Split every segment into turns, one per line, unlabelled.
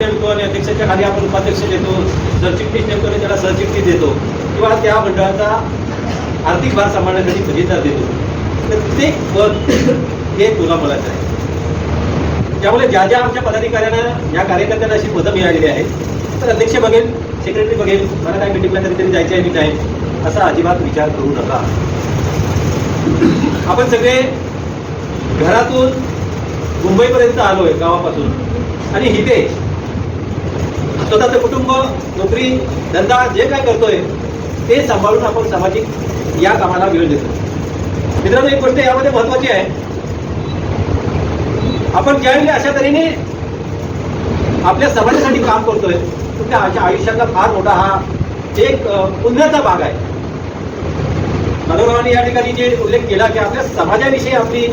देतो आणि अध्यक्षाच्या खाली आपण उपाध्यक्ष देतो सरचिटणीस नेमतो आणि त्याला सरचिटणीस देतो किंवा त्या मंडळाचा आर्थिक भार सांभाळण्यासाठी खजिनदार देतो. प्रत्येक पद हे तुलामलाचं आहे. त्यामुळे ज्या ज्या आमच्या पदाधिकाऱ्यांना या कार्यकर्त्यांना अशी पदं मिळालेली आहेत तर अध्यक्ष बघेल सेक्रेटरी बघेल मला काय मिटिंगला कधीतरी जायचं आहे मी जाईन असा अजिबात विचार करू नका. आपण सगळे घरातून मुंबईपर्यंत आलोय गावापासून. आणि हिते स्वतःचं कुटुंब नोकरी धंदा जे काय करतोय ते सांभाळून आपण सामाजिक या कामाला वेळ देतो. मित्रांनो एक गोष्ट यामध्ये महत्वाची आहे. आपण ज्यावेळी अशा तऱ्हेने आपल्या समाजासाठी काम करतोय त्या अशा आयुष्यातला फार मोठा हा एक पुण्याचा भाग आहे. माधवरावांनी या ठिकाणी जे उल्लेख केला की आपल्या समाजाविषयी आपली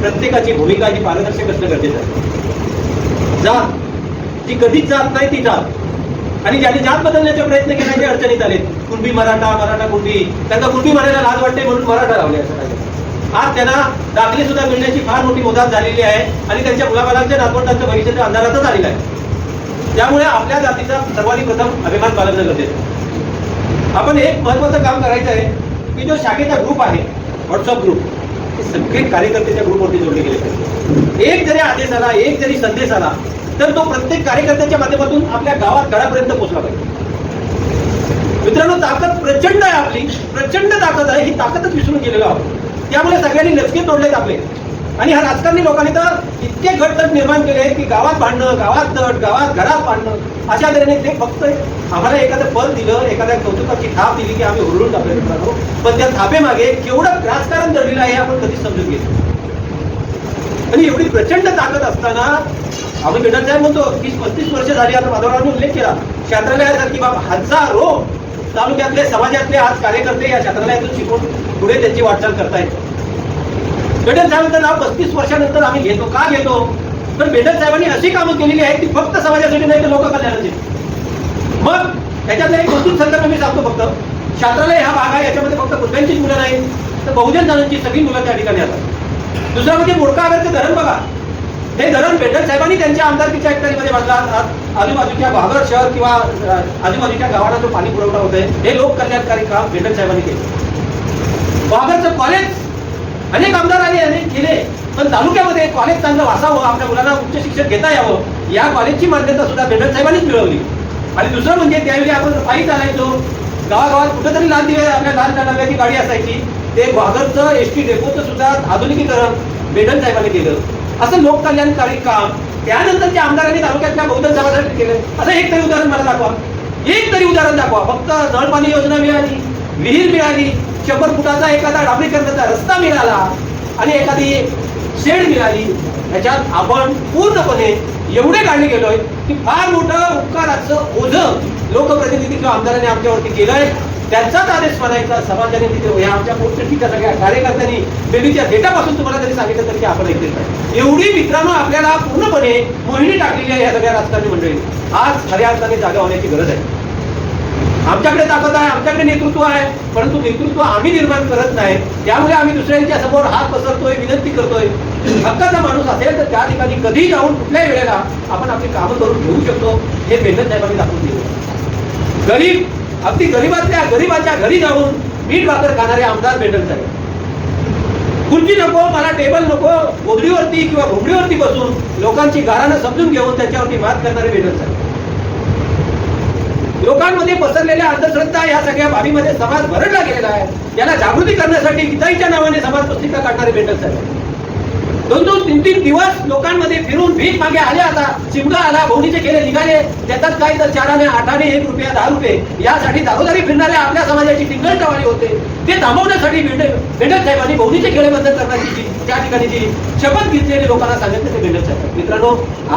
प्रत्येकाची भूमिका ही पारदर्शक असणं गरजेचं आहे. जा जी कधीच जात नाही ती जात. आणि ज्यांनी जात बदलण्याचा प्रयत्न केला ते अडचणीत आले कुणबी मराठा मराठा कुणबी. त्यांना कुणबी म्हणायला लाज वाटते म्हणून मराठा लावले असं आज त्यांना दाखले सुद्धा मिळण्याची फार मोठी मुदत झालेली आहे आणि त्यांच्या मुलाबालांच्या नातवंडांचं भविष्य अंधारातच आलेलं आहे. त्यामुळे आपल्या जातीचा सर्वाधिक प्रथम अभिमान बाळगणं गरजेचं आपण एक महत्वाचं काम करायचं आहे की जो शाखेचा ग्रुप आहे व्हॉट्सअप ग्रुप हे सगळे कार्यकर्त्याच्या ग्रुपवरती जोडले गेले पाहिजे एक जरी आदेश आला एक जरी संदेश आला तर तो प्रत्येक कार्यकर्त्याच्या माध्यमातून आपल्या गावात घरापर्यंत पोहोचला पाहिजे. मित्रांनो ताकद प्रचंड आहे आपली. प्रचंड ताकद आहे. ही ताकदच विसरून गेलेलो आहोत. त्यामुळे सगळ्यांनी लचके तोडलेत आपले. आणि ह्या राजकारणी लोकांनी तर इतके गट तट निर्माण केले की गावात भांडणं गावात तट गावात घरात भांडणं अशा तऱ्हेने ते फक्त आम्हाला एखादं पद दिलं एखाद्या कौतुकाची थाप दिली की आम्ही हुरळून टाकले मित्रांनो. पण त्या थापेमागे केवढं राजकारण दडलेलं आहे हे आपण कधीच समजून घेतो आणि एवढी प्रचंड ताकद असताना आम्ही भेटत साहेब म्हणतो तीस पस्तीस वर्ष झाली आता माधवरावांनी उल्लेख केला. क्षेत्रालयासारखी बाबा हजारो तालुक्यातले समाजातले आज कार्यकर्ते या क्षेत्रालयातून शिकून पुढे त्यांची वाटचाल करतायत. बेडल साहेबांचं नाव पस्तीस वर्षानंतर आम्ही घेतो. का घेतो? तर बेडल साहेबांनी अशी कामं केलेली आहेत की फक्त समाजासाठी नाही तर लोककल्याणाची मग त्याच्यातला एक वस्तू संदर्भ मी सांगतो फक्त. शास्त्रालय हा भाग आहे याच्यामध्ये फक्त कुठल्यांचीच मुलं नाही तर बहुजन जणांची सगळी मुलं त्या ठिकाणी असतात दुसरं म्हणजे मोडका आगारचं धरण बघा. हे धरण बेडल साहेबांनी त्यांच्या आमदारकीच्या हेक्टरीमध्ये बांधला आजूबाजूच्या भागर शहर किंवा आजूबाजूच्या गावाला जो पाणी पुरवठा होतोय हे लोक कल्याणकारी काम बेडल साहेबांनी केले. भागरचं कॉलेज अनेक आमदारांनी अनेक केले पण तालुक्यामध्ये कॉलेज चांगलं वाचावं आपल्या मुलांना उच्च शिक्षण घेता यावं या कॉलेजची मान्यता सुद्धा बेडल साहेबांनीच मिळवली. आणि दुसरं म्हणजे त्यावेळी आपण पायी चालायचो. गावागावात कुठेतरी लहान दिवे आपल्या लहान लहान गाडी असायची. ते भागरचं एस टी डेपोचं सुद्धा आधुनिकीकरण बेडल साहेबांनी केलं. असं लोककल्याणकारी काम त्यानंतर त्या आमदारांनी तालुक्यातल्या बहुजन समाजासाठी केलं असं एक तरी उदाहरण मला दाखवा. एक तरी उदाहरण दाखवा. फक्त नळपाणी योजना मिळाली विहीर मिळाली शंभर फुटाचा एखादा डांबरीकरणाचा रस्ता मिळाला आणि एखादी शेड मिळाली. ह्याच्यात आपण पूर्णपणे एवढे काढले गेलोय की फार मोठं उपकाराचं ओझं लोकप्रतिनिधी किंवा आमदारांनी आमच्यावरती केलंय. त्यांचाच आदेश मानायचा समाजाने तिथे या आमच्या पोस्टच्या सगळ्या कार्यकर्त्यांनी बेबीच्या डेटापासून तुम्हाला जरी सांगितलं तरी की आपण ऐकले एवढी मित्रांनो आपल्याला पूर्णपणे मोहिनी टाकलेली आहे या सगळ्या राजकारणी मंडळी. आज खऱ्या अर्थाने जागा होण्याची गरज आहे. आमच्याकडे ताकद आहे आमच्याकडे नेतृत्व आहे परंतु नेतृत्व आम्ही निर्माण करत नाही. त्यामुळे आम्ही दुसऱ्यांच्या समोर हात पसरतोय विनंती करतोय. हक्काचा माणूस असेल तर त्या ठिकाणी कधी जाऊन कुठल्याही वेळेला आपण आपली कामं करून घेऊ शकतो. हे मेहनत साहेबांनी दाखवून गरीब अगदी गरीबातल्या गरीबाच्या घरी जाऊन मीठ भाकर खाणारे आमदार भेटत साहेब. खुर्ची नको मला टेबल नको गोधडीवरती किंवा घोंगडीवरती बसून लोकांची गारानं समजून घेऊन त्याच्यावरती मात करणारे भेटत साहेब. लोकांमध्ये पसरलेल्या अंधश्रद्धा या सगळ्या बाबीमध्ये समाज भरडला गेलेला आहे. याला जागृती करण्यासाठी गीताईच्या नावाने समाज पुस्तिका काढणारे भेटत साहेब. दोन दोन तीन तीन दिवस लोकांमध्ये फिरून भीक मागे आले आता. चिमगा आला भोवणीचे केले निघाले. त्याच्यात काय तर चाराने आठाने एक रुपया दहा रुपये. यासाठी दारोदारी फिरणाऱ्या आपल्या समाजाची टिंगलटवाणी होते. ते थांबवण्यासाठी बेंडल साहेबांनी भोवणीचे खेळे बंद करण्याची त्या ठिकाणी जी शपथ घेतलेली लोकांना सांगितलं ते बेंडल साहेब. मित्रांनो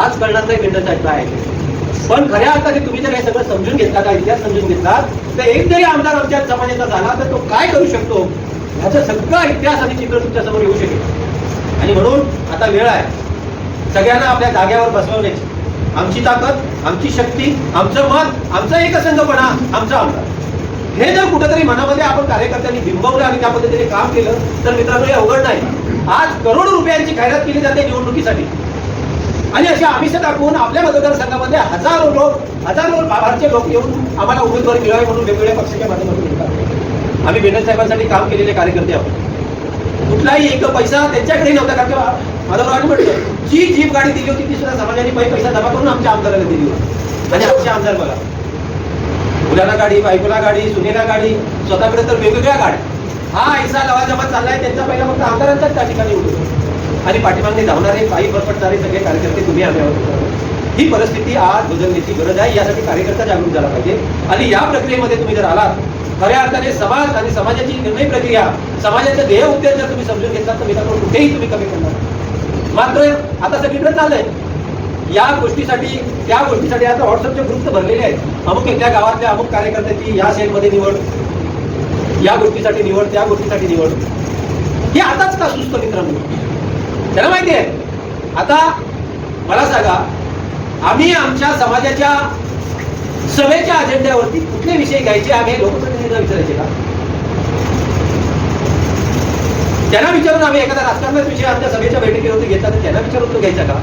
आज कळणार नाही बेंडल साहेब काय आहे. पण खऱ्या अर्थाने तुम्ही जर हे सगळं समजून घेतला का इतिहास समजून घेतला तर एक जरी आमदार आमच्या समाजाचा झाला तर तो काय करू शकतो? ह्याचं सगळं इतिहास आणि चित्र तुमच्यासमोर येऊ शकेल. आणि म्हणून आता वेळ आहे. सगळ्यांना आपल्या जाग्यावर बसवण्याची आमची ताकद आमची शक्ती आमचं मत आमचा एकसंघपणा आमचा आमदार. हे जर कुठेतरी मनामध्ये आपण कार्यकर्त्यांनी बिंबवलं आणि त्या पद्धतीने काम केलं तर मित्रांनो हे अवघड नाही. आज करोडो रुपयांची खैरात केली जाते निवडणुकीसाठी. आणि अशी आमिष दाखवून आपल्या मतदारसंघामध्ये हजारो लोक हजारो बाहेरचे लोक येऊन आम्हाला उमेदवारी मिळावी म्हणून वेगवेगळ्या पक्षाच्या माध्यमातून येतात. आम्ही बेनर साहेबांसाठी काम केलेले कार्यकर्ते आहोत. कुठलाही एक पैसा त्यांच्याकडे नव्हता कारण की माधवरावांनी म्हटलं जी जीप गाडी दिली होती ती सुद्धा समाजाने पै पैसा जमा करून आमच्या आमदाराला दिली होती. आणि आमचे आमदार बघा. मुलाला गाडी बायकोला गाडी सुनेला गाडी स्वतःकडे तर वेगवेगळ्या गाड्या. हा ऐसा लवाजमा चाललाय त्यांचा पहिला फक्त आमदारांचाच त्या ठिकाणी उठतो आणि पाठीमागणी धावणारे पायी बरपटणारे सगळे कार्यकर्ते तुम्ही आम्ही आहोत. ही परिस्थिती आज बदलण्याची गरज आहे यासाठी कार्यकर्ता जागृत झाला पाहिजे. आणि या प्रक्रियेमध्ये तुम्ही जर आलात खऱ्या अर्थाने समाज आणि समाजाची निर्णय प्रक्रिया समाजाचं ध्येय उद्देश जर तुम्ही समजून घेतलात तर मित्रांनो कुठेही तुम्ही कमी करणार मात्र आता सगळीकडे चाललंय. या गोष्टीसाठी त्या गोष्टीसाठी आता व्हॉट्सअपचे ग्रुप भरलेले आहेत. अमुक एका गावातल्या अमुक कार्यकर्त्याची या सेलमध्ये निवड या गोष्टीसाठी निवड त्या गोष्टीसाठी निवड. हे आताच का सुचतं मित्रांनो? त्याला माहिती आहे. आता मला सांगा आम्ही आमच्या समाजाच्या सभेच्या अजेंड्यावरती कुठले विषय घ्यायचे आम्ही लोकप्रतिनिधींना विचारायचे का? त्यांना विचारून आम्ही एखादा राजकारणाचा विषय आमच्या सभेच्या बैठकीवरती घेतला तर त्यांना विचारून तो घ्यायचा का?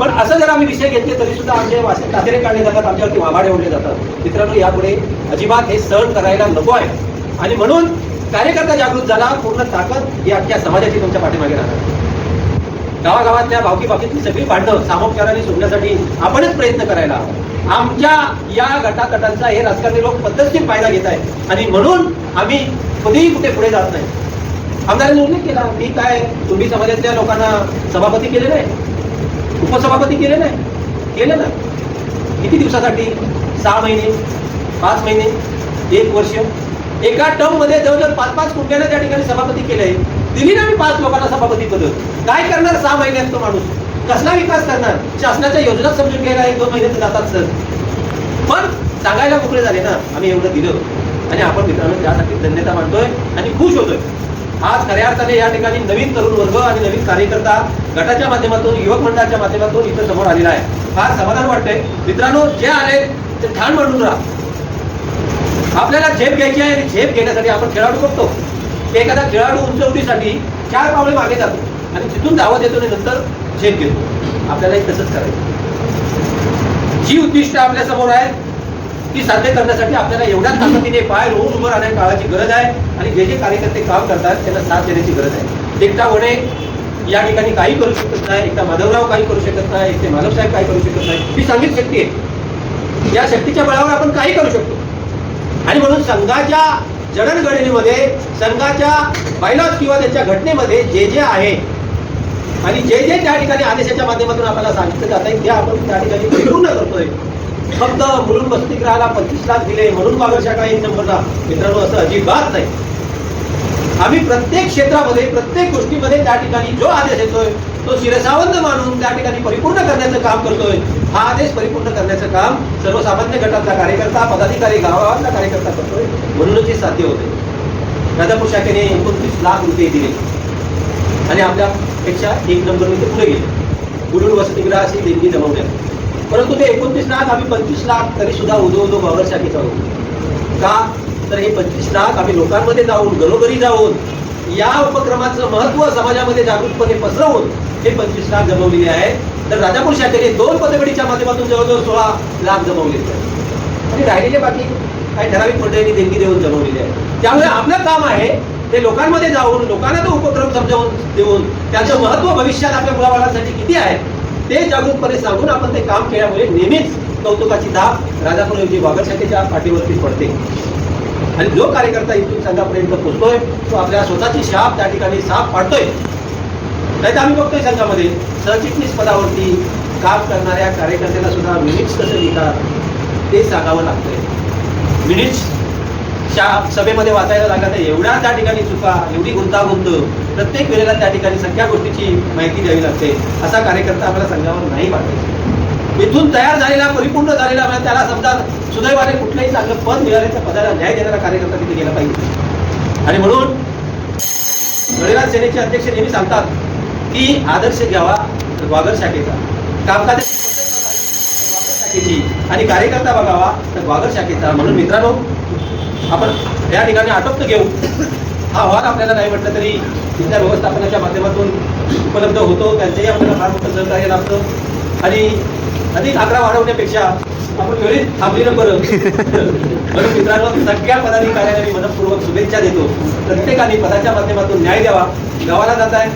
पण असं जर आम्ही विषय घेतले तरी सुद्धा आमचे वासे तातेरे काढले जातात आमच्यावरती वाभाडे ओढले जातात. मित्रांनो यापुढे अजिबात हे सहन करायला नको आहे. आणि म्हणून कार्यकर्ता जागृत झाला पूर्ण ताकद ही आमच्या समाजाची तुमच्या पाठीमागे राहणार. गावागावातल्या भावकी बाकीतली सगळी भांडणं सामोपचाराने सोडण्यासाठी आपणच प्रयत्न करायला हवा. आमच्या या गटातटांचा हे राजकारणी लोक पद्धतशीर फायदा घेत आहेत. आणि म्हणून आम्ही कधीही कुठे पुढे जात नाही. आमदारांनी उल्लेख केला मी काय तुम्ही समाजातल्या लोकांना सभापती केले नाही उपसभापती केले नाही केले ना किती दिवसासाठी? सहा महिने? पाच महिने? एक वर्ष? एका टर्ममध्ये जवळजवळ पाच पाच कुटुंबांना त्या ठिकाणी सभापती केले आहे दिली ना मी पाच लोकांना सभापती पद काय करणार? सहा महिन्यात तो माणूस. कसला विकास करणार? शासनाच्या योजना समजून घ्यायला एक दोन महिने तर जातात सर. पण सांगायला मोकळे झाले ना आम्ही एवढं दिलं. आणि आपण मित्रांनो त्यासाठी धन्यता मानतोय आणि खुश होतोय. आज खऱ्या अर्थाने या ठिकाणी नवीन तरुण वर्ग आणि नवीन कार्यकर्ता गटाच्या माध्यमातून युवक मंडळाच्या माध्यमातून इथं समोर आलेला आहे. फार समाधान वाटतंय. मित्रांनो जे आले ते ठाण मांडून राहा. आपल्याला झेप घ्यायची आहे आणि झेप घेण्यासाठी आपण खेळाडू बघतो. की एखादा खेळाडू उंचवटीसाठी चार पावले मागे जातो आणि तिथून धावत येतो आणि नंतर झेप घेतो. आपल्यालाही तसंच करायचं. जी उद्दिष्ट आपल्यासमोर आहे ती साध्य करण्यासाठी आपल्याला एवढ्या ताकदीने पाय रोवून उभं राहण्या काळाची गरज आहे आणि जे जे कार्यकर्ते काम करतात त्यांना साथ देण्याची गरज आहे. एकटा वडे या ठिकाणी काही करू शकत नाही एकटा माधवराव काही करू शकत नाही एकटे माधवसाहेब काही करू शकत नाही. ही सांगित शक्ती आहे. या शक्तीच्या बळावर आपण काही करू शकतो. आणि म्हणून संघाच्या जडणघडणीमध्ये संघाच्या बायलॉज किंवा त्याच्या घटनेमध्ये जे जे आहे आणि जे जे त्या ठिकाणी आदेशाच्या माध्यमातून आपल्याला सांगितलं जात आहे ते आपण त्या ठिकाणी पूर्ण करतोय. फक्त मुलुंड वसतिगृहाला पंचवीस लाख दिले म्हणून बागर शाखा एक नंबरला. मित्रांनो असं अजिबात नाही. आम्ही प्रत्येक क्षेत्रामध्ये प्रत्येक गोष्टीमध्ये त्या ठिकाणी जो आदेश येतोय तो शिरसावंत मानून त्या ठिकाणी परिपूर्ण करण्याचं काम करतोय. हा आदेश परिपूर्ण करण्याचं काम सर्वसामान्य गटातला कार्यकर्ता पदाधिकारी गावातला कार्यकर्ता करतोय म्हणूनच हे साध्य होते राजापूर शाखेने एकोणतीस लाख रुपये दिले. आणि आपल्यापेक्षा एक नंबर ते पुढे गेले. बुलून वसतिगृह अशी देणगी जमवल्या परंतु ते एकोणतीस लाख आम्ही पंचवीस लाख तरी सुद्धा उदो उदो वावर शाखेचा होतो का? तर हे पंचवीस लाख आम्ही लोकांमध्ये जाऊन घरोघरी जाऊन या उपक्रमाचं महत्त्व समाजामध्ये जागृतपणे पसरवून हे पंचवीस लाख जमवलेले आहेत. तर राजापूर शाखेने दोन पदगडीच्या माध्यमातून जवळजवळ सोळा लाख जमवले. आणि राहिलेले बाकी काही ठराविक मंडळींनी देणगी देऊन जमवलेले आहे. त्यामुळे आपलं काम आहे ते लोकांमध्ये जाऊन लोकांना तो उपक्रम समजावून देऊन त्याचं महत्त्व भविष्यात आपल्या मुलाबाळांसाठी किती आहे ते जागरूकपणे सांगून आपण ते काम केल्यामुळे नेहमीच कौतुकाची धाप राजापूर ऐवजी वाघर शाखेच्या पाठीवरती पडते. आणि जो कार्यकर्ता इथून संघापर्यंत पोहोचतोय तो आपल्या स्वतःची शाप त्या ठिकाणी साप पाडतोय. नाही तर आम्ही बघतोय संघामध्ये. सरचिटणीस पदावरती काम करणाऱ्या कार्यकर्त्याला सुद्धा मिनिट्स कसं लिहितात ते सांगावं लागतंय. मिनिट्स शा सभेमध्ये वाचायला लागत आहे. एवढ्या त्या ठिकाणी चुका एवढी गुंतागुंत प्रत्येक वेळेला त्या ठिकाणी सगळ्या गोष्टीची माहिती द्यावी लागते. असा कार्यकर्ता आपल्या संघावर नाही वाटायचा. इथून तयार झालेला परिपूर्ण झालेला म्हणजे त्याला समजा सुदैवाने कुठलंही चांगलं पद मिळाले पदाला न्याय देणारा कार्यकर्ता तिथे गेला पाहिजे. आणि म्हणून गणराज सेनेचे अध्यक्ष नेहमी सांगतात की आदर्श घ्यावा वागर शाखेचा. कामकाज शाखेची. आणि कार्यकर्ता बघावा तर वागर शाखेचा. म्हणून मित्रांनो आपण या ठिकाणी आटोपत घेऊ हा अहवाल आपल्याला नाही म्हटलं तरी तिथल्या व्यवस्थापनाच्या माध्यमातून उपलब्ध होतो. त्यांचेही आपल्याला फार मोठं सहकार्य लागतं आणि अधिक आकडा वाढवण्यापेक्षा आपण वेळी थांबलेलं बरं म्हणून मित्रांनो सगळ्या पदाधिकाऱ्यांना मी मनपूर्वक शुभेच्छा देतो. प्रत्येकाने पदाच्या माध्यमातून न्याय द्यावा. गावाला जात आहे